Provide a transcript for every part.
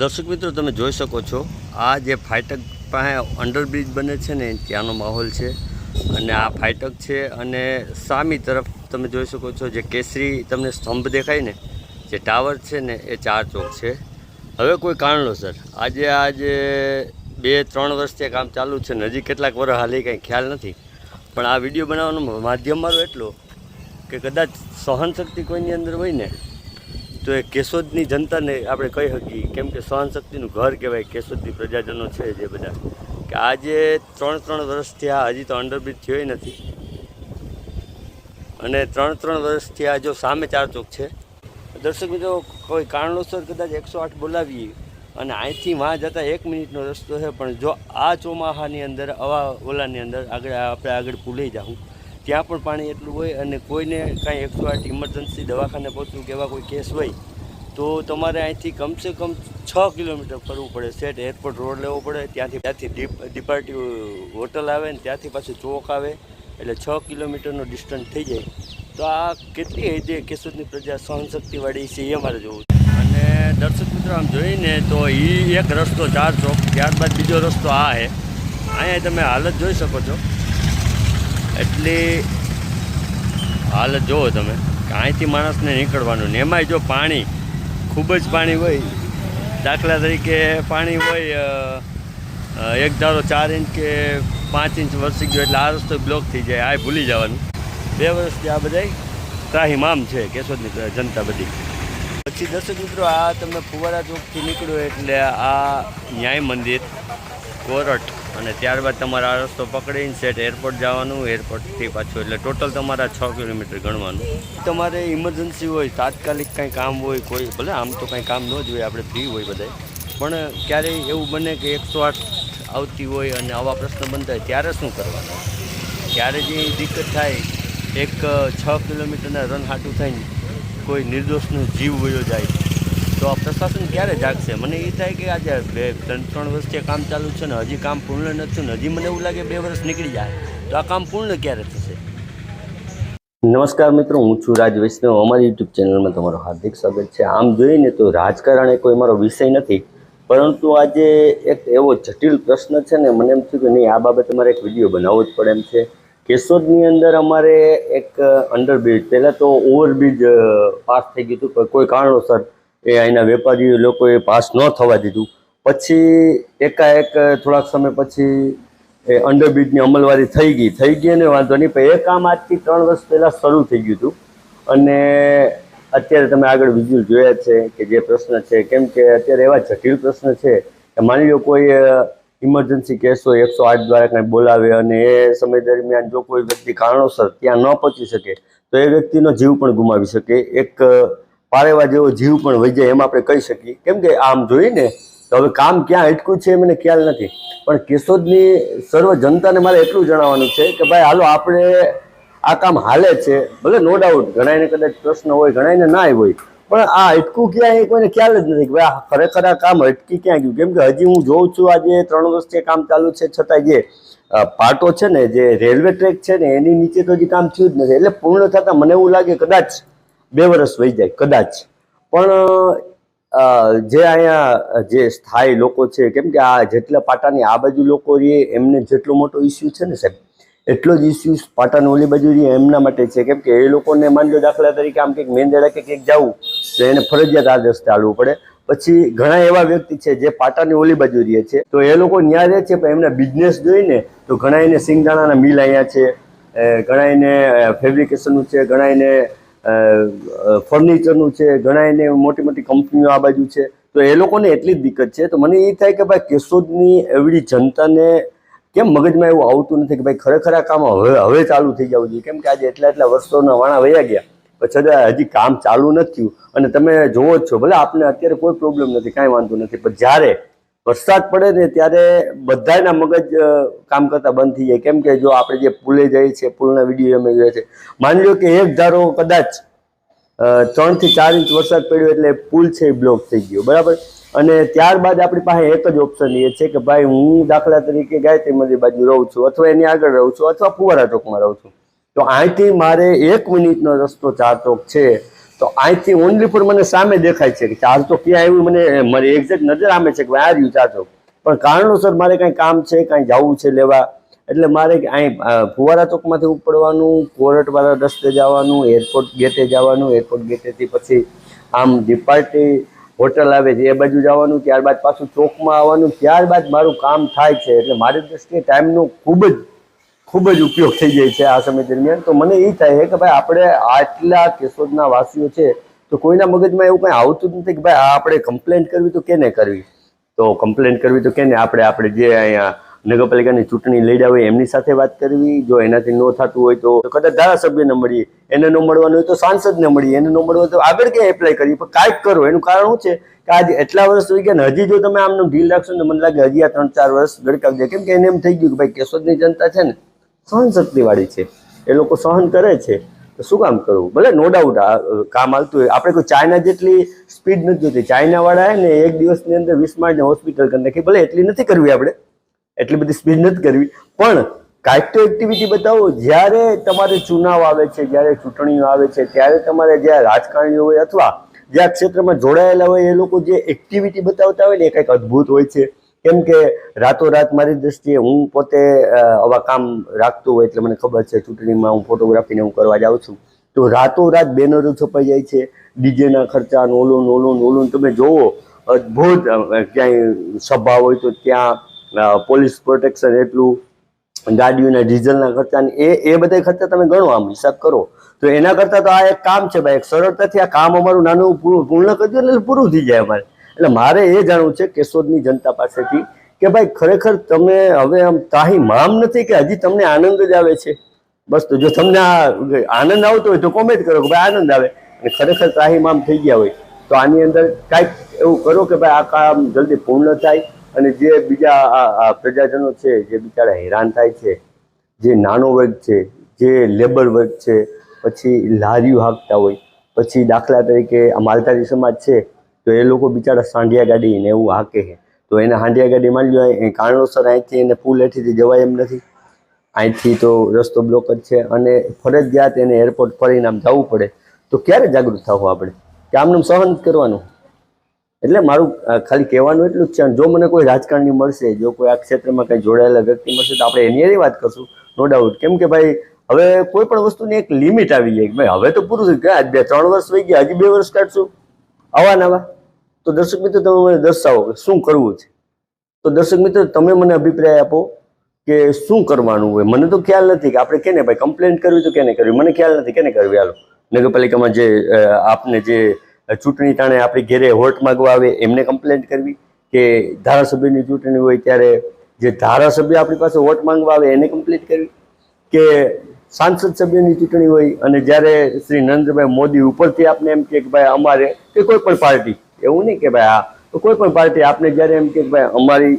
દર્શક મિત્રો, તમે જોઈ શકો છો, આ જે ફાટક પાસે અંડરબ્રિજ બને છે ને, ત્યાંનો માહોલ છે. અને આ ફાટક છે અને સામી તરફ તમે જોઈ શકો છો, જે કેસરી તમને સ્તંભ દેખાય ને, જે ટાવર છે ને, એ ચાર ચોક છે. હવે કોઈ કારણોસર, આજે આજે બે ત્રણ વર્ષથી કામ ચાલુ છે ને હજી કેટલાક વર્ષ હાલી કંઈ ખ્યાલ નથી, પણ આ વીડિયો બનાવવાનો માધ્યમ મારો એટલો કે કદાચ સહનશક્તિ કોઈની અંદર હોય ને તો એ કેશોદની જનતાને આપણે કહી શકીએ, કેમ કે સહનશક્તિનું ઘર કહેવાય, કેશોદની પ્રજાજનો છે જે બધા. કે આજે ત્રણ ત્રણ વર્ષથી આ હજી તો અંડરબ્રિજ થયો નથી. અને ત્રણ ત્રણ વર્ષથી આ જો સામે ચાર ચોક છે. દર્શક મિત્રો, કોઈ કારણોસર કદાચ એકસો આઠ બોલાવીએ અને અહીંથી વાં જતાં એક મિનિટનો રસ્તો છે, પણ જો આ ચોમાહાની અંદર, આવા ઓલાની અંદર આગળ, આપણે આગળ ભૂલી જાઉં ત્યાં પણ પાણી એટલું હોય અને કોઈને કાંઈ એકસો આઠ ઇમરજન્સી દવાખાને પહોંચવું કે એવા કોઈ કેસ હોય, તો તમારે અહીંથી કમસે કમ છ કિલોમીટર ફરવું પડે. સેટ એરપોર્ટ રોડ લેવો પડે, ત્યાંથી ત્યાંથી ડીપ હોટલ આવે ને ત્યાંથી પાછું ચોક આવે, એટલે છ કિલોમીટરનો ડિસ્ટન્સ થઈ જાય. તો આ કેટલી જે કેશોદની પ્રજા સહનશક્તિવાળી છે એ અમારે જોવું અને દર્શક મિત્રો, આમ જોઈને તો એ એક રસ્તો ચાર ચોક, ત્યારબાદ બીજો રસ્તો આ છે. અહીંયા તમે હાલત જોઈ શકો છો. એટલી હાલત જુઓ તમે, કાંઈથી માણસને નીકળવાનું ને એમાંય જો પાણી, ખૂબ જ પાણી હોય, દાખલા તરીકે પાણી હોય એક ધારો ચાર ઇંચ કે પાંચ ઇંચ વરસી ગયો એટલે આ રસ્તો બ્લોક થઈ જાય, આ ભૂલી જવાનું. બે વર્ષથી આ બધા ત્રાહિમામ છે, કેશોદની જનતા બધી. પછી દર્શક મિત્રો, આ તમે ફુવારા ચોકથી નીકળો એટલે આ ન્યાય મંદિર, કોરટ. અને ત્યારબાદ તમારે રસ્તો પકડીને સેટ એરપોર્ટ જવાનું એરપોર્ટથી પાછું એટલે ટોટલ તમારા છ કિલોમીટર ગણવાનું. તમારે ઇમરજન્સી હોય, તાત્કાલિક કાંઈ કામ હોય, કોઈ, ભલે આમ તો કાંઈ કામ ન જ હોય, આપણે ફ્રી હોય બધાય. પણ ક્યારેય એવું બને કે એકસો આઠ આવતી હોય અને આવા પ્રશ્ન બનતા હોય ત્યારે શું કરવાનું? ત્યારે જે દિક્કત થાય, એક છ કિલોમીટરના રન હાટું થઈને કોઈ નિર્દોષનું જીવ વયો જાય તો આ પ્રશાસન ક્યારે જાગશે? મને એ થાય કે આજે બે, ત્રણ ત્રણ વર્ષથી કામ ચાલુ છે ને હજી કામ પૂર્ણ નથી ને હજી મને એવું લાગે બે વર્ષ નીકળી જાય. તો આ કામ પૂર્ણ ક્યારે થશે? નમસ્કાર મિત્રો, હું છું રાજ વૈષ્ણવ. અમારી યુટ્યુબ ચેનલમાં તમારું હાર્દિક સ્વાગત છે. આમ જોઈએ ને તો રાજકારણ એ કોઈ મારો વિષય નથી, પરંતુ આજે એક એવો જટિલ પ્રશ્ન છે ને મને એમ થયું કે નહીં, આ બાબતે મારે એક વીડિયો બનાવવો જ પડે એમ છે. કેશોદની અંદર અમારે એક અંડરબ્રિજ પહેલાં તો ઓવરબ્રિજ પાસ થઈ ગયું હતું કોઈ કારણોસર એ અહીંના વેપારી લોકોએ પાસ ન થવા દીધું. પછી એકાએક થોડાક સમય પછી એ અંડરબ્રિજની અમલવારી થઈ ગઈ. થઈ ગઈ અને વાંધો નહીં, પણ એ કામ આજથી ત્રણ વર્ષ પહેલાં શરૂ થઈ ગયું હતું. અને અત્યારે તમે આગળ વિઝ્યુઅલ જોયા છે કે જે પ્રશ્ન છે, કેમ કે અત્યારે એવા જટિલ પ્રશ્ન છે કે માની લો કોઈ ઇમરજન્સી કેસ એકસો આઠ દ્વારા કંઈ બોલાવે અને એ સમય દરમિયાન જો કોઈ વ્યક્તિ કારણોસર ત્યાં ન પહોંચી શકે, તો એ વ્યક્તિનો જીવ પણ ગુમાવી શકે. એક પારેવા જેવો જીવ પણ વહી જાય એમ આપણે કહી શકીએ. કેમ કે આમ જોઈને તો હવે કામ ક્યાં અટક્યું છે એ મને ખ્યાલ નથી. પણ કેશોદની સર્વ જનતાને મારે એટલું જણાવવાનું છે કે ભાઈ, હાલો આપણે આ કામ હાલે છે. ભલે નો ડાઉટ ગણાયને કદાચ પ્રશ્ન હોય ગણાયને ના હોય, પણ આ અટકું ક્યાં એ કોઈને ખ્યાલ જ નથી કે ભાઈ, આ ખરેખર આ કામ અટકી ક્યાં ગયું? કેમ કે હજી હું જોઉં છું આજે ત્રણ વર્ષથી કામ ચાલુ છે છતાં જે પાટો છે ને, જે રેલવે ટ્રેક છે ને, એની નીચે તો હજી કામ થયું જ નથી. એટલે પૂર્ણ થતાં મને એવું લાગે કદાચ બે વર્ષ વહી જાય, કદાચ. પણ જે અહીંયા, જે સ્થાયી લોકો છે, કેમ કે આ જેટલા પાટાની આ બાજુ લોકો રહીએ, એમને જેટલો મોટો ઇસ્યુ છે ને સાહેબ, એટલો જ ઇસ્યુ પાટાની ઓલી બાજુ રહીએ, એમના માટે છે. કેમ કે એ લોકોને માની લો દાખલા તરીકે આમ કંઈક મેંદેડા કે કંઈક જવું, તો એને ફરજિયાત આ રસ્તે ચાલવું પડે. પછી ઘણા એવા વ્યક્તિ છે જે પાટાની ઓલી બાજુ રહે છે, તો એ લોકો ન્યા રહે છે, પણ એમના બિઝનેસ જોઈને, તો ઘણા એને સિંગદાણાના મિલ અહીંયા છે ઘણા એને ફેબ્રિકેશનનું છે, ઘણા એને ફર્નિચરનું છે ઘણા એને મોટી મોટી કંપનીઓ આ બાજુ છે. તો એ લોકોને એટલી જ દિક્કત છે. તો મને એ થાય કે ભાઈ કેશોદની એવડી જનતાને કેમ મગજમાં એવું આવતું નથી કે ભાઈ ખરેખર આ કામ હવે હવે ચાલુ થઈ જવું જોઈએ? કેમ કે આજે એટલા એટલા વર્ષોના વાણા વયા ગયા. છતાં હજી કામ ચાલુ નથી થયું. અને તમે જોવો જ છો, ભલે આપને અત્યારે કોઈ પ્રોબ્લેમ નથી, કાંઈ વાંધો નથી. પણ જ્યારે વરસાદ પડે ને ત્યારે બધાના મગજ કામ કરતા બંધ થઈ જાય. કેમ કે જો આપણે જે પુલે જઈએ છીએ, પુલના વીડિયો અમે જોઈએ છે. માની લો કે એક ધારો કદાચ ત્રણથી ચાર ઇંચ વરસાદ પડ્યો એટલે પુલ છે એ બ્લોક થઈ ગયો. બરાબર? અને ત્યારબાદ આપણી પાસે એક જ ઓપ્શન એ છે કે ભાઈ હું દાખલા તરીકે ગાયત્રી મંદિર બાજુ રહું છું અથવા એની આગળ રહું છું અથવા ફુવારા ચોકમાં રહું છું. તો અહીંથી મારે એક મિનિટનો રસ્તો ચાર ચોક છે. તો અહીંથી ઓનલી ફોર મને સામે દેખાય છે કે ચાર્જ તો ક્યાં આવ્યું મને મારી એક્ઝેક્ટ નજર આમે છે કે આ રહ્યું ચાર્જો પણ કારણોસર મારે કાંઈ કામ છે, કાંઈ જવું છે લેવા. એટલે મારે અહીં ફુવારા ચોકમાંથી ઉપડવાનું, કોરટવાળા રસ્તે જવાનું એરપોર્ટ ગેટે જવાનું એરપોર્ટ ગેટેથી પછી આમ ડિપાર્ટી હોટલ આવે છે એ બાજુ જવાનું, ત્યારબાદ પાછું ચોકમાં આવવાનું, ત્યારબાદ મારું કામ થાય છે. એટલે મારી દ્રષ્ટિએ ટાઈમનું ખૂબ જ ખૂબ જ ઉપયોગ થઈ જાય છે આ સમય દરમિયાન. તો મને એ થાય છે કે ભાઈ આપણે આટલા કેશોદના વાસીઓ છે, તો કોઈના મગજમાં એવું કંઈ આવતું જ નથી કે ભાઈ આપણે કમ્પ્લેન કરવી તો કેને કરવી? તો કમ્પ્લેન કરવી તો કેને? આપણે આપણે જે અહીંયા નગરપાલિકાની ચૂંટણી લડ્યા હોય એમની સાથે વાત કરવી. જો એનાથી ન થતું હોય તો કદાચ ધારાસભ્યને મળીએ. એને ન મળવાનું હોય તો સાંસદને મળીએ. એને ન મળવું હોય તો આગળ ક્યાં એપ્લાય કરીએ? પણ કાંઈક કરો. એનું કારણ શું છે કે આજે એટલા વર્ષ થઈ ગયા હજી જો તમે આમનું ઢીલ રાખશો ને મને લાગે હજી આ ત્રણ ચાર વર્ષ ગડકાવી જાય કેમ કે એને એમ થઈ ગયું કે ભાઈ કેશોદની જનતા છે ને સહન શક્તિવાળી છે. એ લોકો સહન કરે છે. તો શું કામ કરવું? ભલે નો ડાઉટ આ કામ હાલતું હોય. આપણે કોઈ ચાઇના જેટલી સ્પીડ નથી જોતી. ચાઇનાવાળા હે ને એક દિવસની અંદર વીસ માર્ચને હોસ્પિટલ કરી નાખી. ભલે એટલી નથી કરવી આપણે. એટલી બધી સ્પીડ નથી કરવી. પણ કાંઈક તો એક્ટિવિટી બતાવો. જ્યારે તમારે ચુનાવ આવે છે, જ્યારે ચૂંટણીઓ આવે છે, ત્યારે તમારે જ્યાં રાજકારણીઓ હોય અથવા જે આ ક્ષેત્રમાં જોડાયેલા હોય એ લોકો જે એક્ટિવિટી બતાવતા હોય ને એ કંઈક અદ્ભુત હોય છે. કેમ કે રાતોરાત મારી દ્રષ્ટિએ હું પોતે આવા કામ રાખતો હોય એટલે મને ખબર છે, ચૂંટણીમાં હું ફોટોગ્રાફીને હું કરવા જાઉં છું. તો રાતોરાત બેનરો છપાઈ જાય છે, ડીજેના ખર્ચા નોલું નોલું નોલું તમે જોવો, અદ્ભુત ક્યાંય સભા હોય તો ત્યાં પોલીસ પ્રોટેક્શન એટલું, ગાડીઓના ડીઝલના ખર્ચા એ એ બધા ખર્ચા તમે ગણો આમ હિસાબ કરો. તો એના કરતાં તો આ એક કામ છે ભાઈ, એક સરળતાથી આ કામ અમારું નાનું પૂર્ણ કરી દો એટલે પૂરું થઈ જાય અમારે. એટલે મારે એ જાણવું છે કેશોદની જનતા પાસેથી કે ભાઈ, ખરેખર તમે હવે આમ તાહી મામ નથી કે હજી તમને આનંદ જ આવે છે? બસ તો જો તમને આ આનંદ આવતો હોય તો કોમેન્ટ કરો કે ભાઈ, આનંદ આવે. અને ખરેખર ત્રાહી મામ થઈ ગયા હોય તો આની અંદર કાંઈક એવું કરો કે ભાઈ, આ કામ જલ્દી પૂર્ણ થાય અને જે બીજા પ્રજાજનો છે, જે બિચારા હેરાન થાય છે, જે નાનો વર્ગ છે, જે લેબર વર્ગ છે, પછી લારીઓ હાંકતા હોય, પછી દાખલા તરીકે આ માલધારી સમાજ છે તો એ લોકો બિચારા સાંઢિયા ગાડી ને એવું હાકે છે. તો એને હાંડિયા ગાડી માની લો એ કારણોસર અહીંથી એને પુલ હેઠીથી જવાય એમ નથી. અહીંથી તો રસ્તો બ્લોક જ છે અને ફરજિયાત એને એરપોર્ટ ફરીને આમ જવું પડે. તો ક્યારે જાગૃત થવું આપણે? કે આમનું સહન કરવાનું? એટલે મારું ખાલી કહેવાનું એટલું જ છે જો મને કોઈ રાજકારણી મળશે, જો કોઈ આ ક્ષેત્રમાં કંઈ જોડાયેલા વ્યક્તિ મળશે, તો આપણે એની વાત કરશું. નો ડાઉટ કેમ કે ભાઈ, હવે કોઈ પણ વસ્તુની એક લિમિટ આવી જાય ભાઈ, હવે તો પૂરું થઈ ગયા બે, ત્રણ વર્ષ થઈ ગયા, હજી બે વર્ષ કાઢશું? આવા તો દર્શક મિત્રો, તમે મને દર્શાવો કે શું કરવું છે? તો દર્શક મિત્રો, તમે મને અભિપ્રાય આપો કે શું કરવાનું હોય? મને તો ખ્યાલ નથી કે આપણે કેને ભાઈ કમ્પ્લેન કરવી તો કેને કરવી મને ખ્યાલ નથી, કેને કરવી હાલો. નગરપાલિકામાં જે આપને જે ચૂંટણી ટાણે આપણી ઘેરે હોટ માગવા આવે, એમને કમ્પ્લેન કરવી કે ધારાસભ્યની ચૂંટણી હોય ત્યારે જે ધારાસભ્ય આપણી પાસે વોટ માંગવા આવે, એને કમ્પ્લેન કરવી કે સાંસદ સભ્યની ચૂંટણી હોય અને જ્યારે શ્રી નરેન્દ્રભાઈ મોદી ઉપરથી આપને એમ કે ભાઈ અમારે કે કોઈ પણ પાર્ટી, એવું નહીં કે ભાઈ આ કોઈ પણ પાર્ટી આપને જ્યારે એમ કે ભાઈ અમારી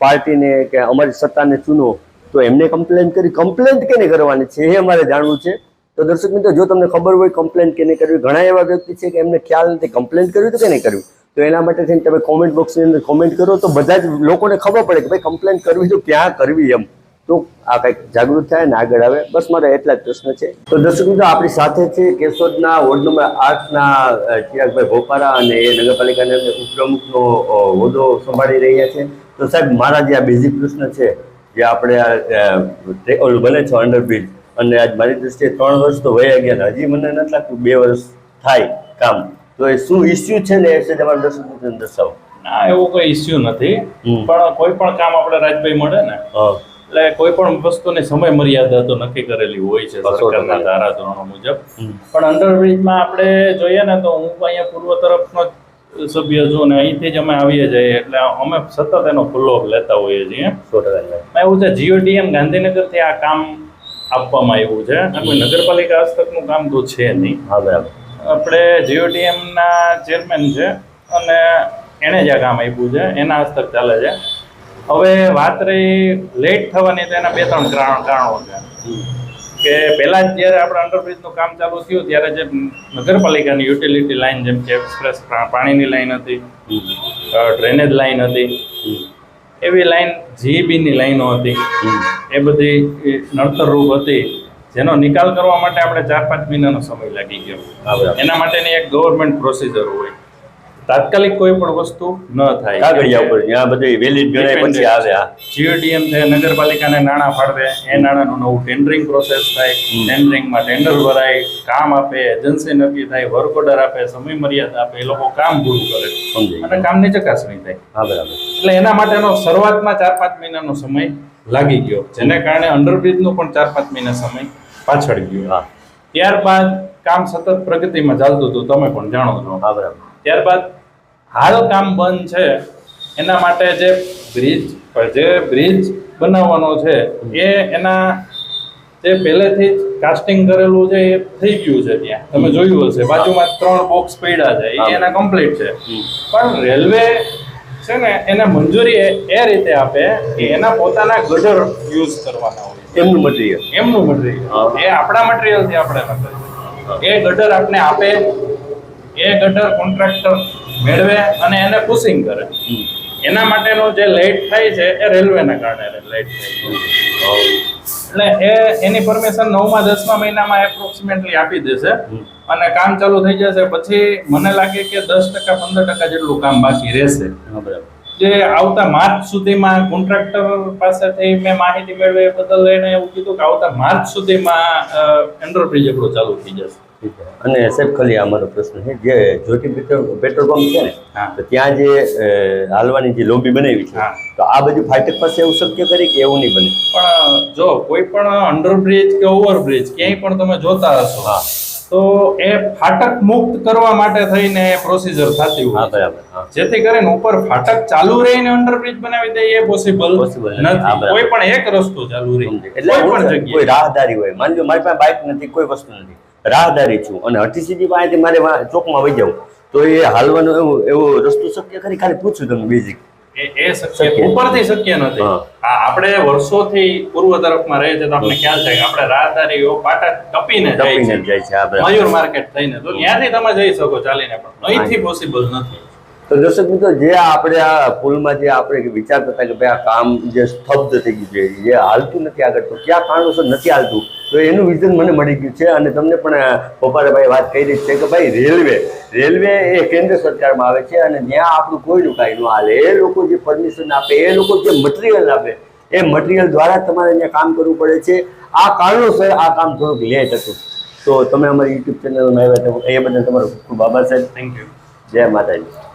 પાર્ટીને કે અમારી સત્તાને ચૂનો, તો એમને કમ્પ્લેન કરી. કમ્પ્લેન કેને કરવાની છે એ અમારે જાણવું છે. તો દર્શક મિત્રો, જો તમને ખબર હોય કમ્પ્લેન કેને કરવી, ઘણા એવા વ્યક્તિ છે કે એમને ખ્યાલ નથી કમ્પ્લેન કર્યું તો કેને કર્યું? તો એના માટે થઈને તમે કોમેન્ટ બોક્સની અંદર કોમેન્ટ કરો તો બધા જ લોકોને ખબર પડે કે ભાઈ કમ્પ્લેન કરવી તો ક્યાં કરવી એમ. તો આ કંઈક જાગૃત થાય ને આગળ આવે. બસ મારા એટલા જ પ્રશ્ન છે. તો દર્શક મિત્રો આપણી સાથે છે કેશોદના વોર્ડ નંબર આઠના ચિરાગભાઈ ભોપારા અને એ નગરપાલિકાના ઉપપ્રમુખનો હોદ્દો સંભાળી રહ્યા છે. તો સાહેબ મારા જે આ બેઝિક પ્રશ્ન છે જે આપણે આ ઓલું બને છે અંડરબ્રિજ અને આજ મારી દ્રષ્ટિએ ત્રણ વર્ષ તો વયા ગયા હજી મને નથી લાગતું બે વર્ષ થાય કામ. તો એ શું ઇસ્યુ છે ને એ છે તમારા દર્શક દર્શાવો. ના એવો કોઈ ઇસ્યુ નથી. પણ કોઈ પણ કામ આપણે રાજભાઈ મળે ને એટલે કોઈ પણ વસ્તુની સમય મર્યાદા તો નક્કી કરેલી હોય છે સરકારના ધારાધોરણો મુજબ. પણ અંડરબ્રિજમાં આપણે જોઈએ ને તો હું અહીંયા પૂર્વ તરફનો જ સભ્ય છું ને અહીંથી જ અમે આવીએ છીએ એટલે અમે સતત એનો ખુલ્લો લેતા હોઈએ છીએ. એવું છે જીઓડીએમ ગાંધીનગરથી આ કામ આપવામાં આવ્યું છે. આ કોઈ નગરપાલિકા હસ્તકનું કામ તો છે નહીં. હવે આપણે જીઓટીએમના ચેરમેન છે અને એણે જ આ કામ આપ્યું છે. એના હસ્તક ચાલે છે. હવે વાત રહી લેટ થવાની તો એના બે ત્રણ કારણ કારણો છે. કે પહેલાં જ જ્યારે આપણે અંડરબ્રિજનું કામ ચાલુ થયું ત્યારે જે નગરપાલિકાની યુટિલિટી લાઇન જેમ કે એક્સપ્રેસ પાણીની લાઇન હતી ડ્રેનેજ લાઇન હતી એવી લાઇન જીઈબીની લાઈનો હતી. એ બધી નડતરરૂપ હતી. જેનો નિકાલ કરવા માટે આપણે ચાર પાંચ મહિનાનો સમય લાગી ગયો. એના માટેની એક ગવર્મેન્ટ પ્રોસિજર હોય. તાત્કાલિક કોઈ પણ વસ્તુ ન થાય. કાગળિયા ઉપર. જ્યાં બધી વેલિડ ગણાય પછી આવે આ. જીઓડીએમ છે નગરપાલિકાને નાણાં ફાળવે એ નાણાંનું નવું ટેન્ડરિંગ પ્રોસેસ થાય. ટેન્ડરિંગમાં ટેન્ડર ભરાય કામ આપે એજન્સી નક્કી થાય વર્ક ઓર્ડર આપે સમય મર્યાદા આપે એ લોકો કામ પૂરું કરે. અને કામની ચકાસણી થાય. હા બરાબર. એટલે એના માટેનો શરૂઆતમાં ચાર પાંચ મહિનાનો સમય લાગી ગયો જેને કારણે અંડરબ્રિજનો પણ ચાર પાંચ મહિના સમય પાછળ ગયો. હા. ત્યારબાદ કામ સતત પ્રગતિમાં ચાલતું હતું તમે પણ જાણો છો. હા બરાબર. ત્યારબાદ હાલ કામ બંધ છે. એના માટે જે બ્રિજ જે બ્રિજ બનાવવાનો છે એ એના જે પહેલેથી જ કાસ્ટિંગ કરેલું છે એ થઈ ગયું છે ત્યાં. તમે જોયું હશે. બાજુમાં ત્રણ બોક્સ પડ્યા છે. એ એના કમ્પ્લીટ છે. પણ રેલવે છે ને એને મંજૂરી એ રીતે આપે કે એના પોતાના ગટર યુઝ કરવાના હોય. એમનું મટીરિયલ એમનું મટીરિયલ એ આપણા મટીરિયલથી આપણે ન કરીએ એ ગટર આપણે આપે એ ગટર કોન્ટ્રાક્ટર મેળવે અને એને પુશિંગ કરે. એના માટેનો જે લેટ થાય છે એ રેલવેના કારણે લેટ થાય એટલે એ એની પરમિશન નવમા દસમા મહિનામાં એપ્રોક્સિમેટલી આપી દેશે અને કામ ચાલુ થઈ જશે. પછી મને લાગે કે દસ ટકા પંદર ટકા જેટલું કામ બાકી રહેશે. બરાબર. જે આવતા માર્ચ સુધીમાં કોન્ટ્રાક્ટર પાસેથી મેં માહિતી મેળવી બદલ એને એવું કીધું કે આવતા માર્ચ સુધીમાં એન્ડરબ્રિજ આપણું ચાલુ થઈ જશે. અને સાહેબ ખાલી અમારો પ્રશ્ન છે. જે જ્યોતિ પેટ્રોલ પંપ છે ને તો ત્યાં જે હાલવાની જે લોબી બનાવી છે. તો આ બધું ફાટક પાસે એવું શક્ય કરી કે એવું નહીં બને? પણ જો કોઈ પણ અંડરબ્રિજ કે ઓવરબ્રિજ ક્યાંય પણ તમે જોતા હશો હા. તો એ ફાટક મુક્ત કરવા માટે થઈને પ્રોસિજર થતી હોય બરાબર જેથી કરીને ઉપર ફાટક ચાલુ રહીને અંડરબ્રિજ બનાવી દે એ પોસિબલ નથી. કોઈ પણ એક રસ્તો ચાલુ રહી. એટલે કોઈ રાહદારી હોય. માની લો મારી પાસે બાઇક નથી કોઈ વસ્તુ નથી. રાહદારી છું. અને હઠી સીધી પાસેથી મારે ચોકમાં વહી જાઉં તો એ હાલવાનો એવો એવો રસ્તો શક્ય ખરી? ખાલી પૂછું તમને બેઝિક એ શક્ય. ઉપરથી શક્ય નથી. આપણે વર્ષોથી પૂર્વ તરફમાં રહે છે તો આપણે ખ્યાલ છે કે આપણે રાહદારીઓ પાટા ટપીને જાય છે. મયુર માર્કેટ થઈને. તો ત્યાંથી તમે જઈ શકો ચાલીને પણ. અહીંથી પોસિબલ નથી. તો દર્શક મિત્રો જે આપણે આ પુલમાં જે આપણે વિચારતા હતા કે ભાઈ આ કામ જે સ્તબ્ધ થઈ ગયું છે જે હાલતું નથી આગળ તો ક્યાં કારણોસર નથી હાલતું? તો એનું વિઝન મને મળી ગયું છે અને તમને પણ પપ્પાભાઈ વાત કરી રહી છે કે ભાઈ રેલવે રેલવે એ કેન્દ્ર સરકારમાં આવે છે અને જ્યાં આપણું કોઈનું કાંઈ ન હાલે એ લોકો જે પરમિશન આપે એ લોકો જે મટીરિયલ આપે એ મટીરિયલ દ્વારા તમારે અહીંયા કામ કરવું પડે છે. આ કારણોસર આ કામ થોડુંક લેટ હતું. તો તમે અમારી યુટ્યુબ ચેનલમાં આવ્યા એ બદલ તમારો ખૂબ ખૂબ આભાર સાહેબ. થેન્ક યુ જય માતાજી.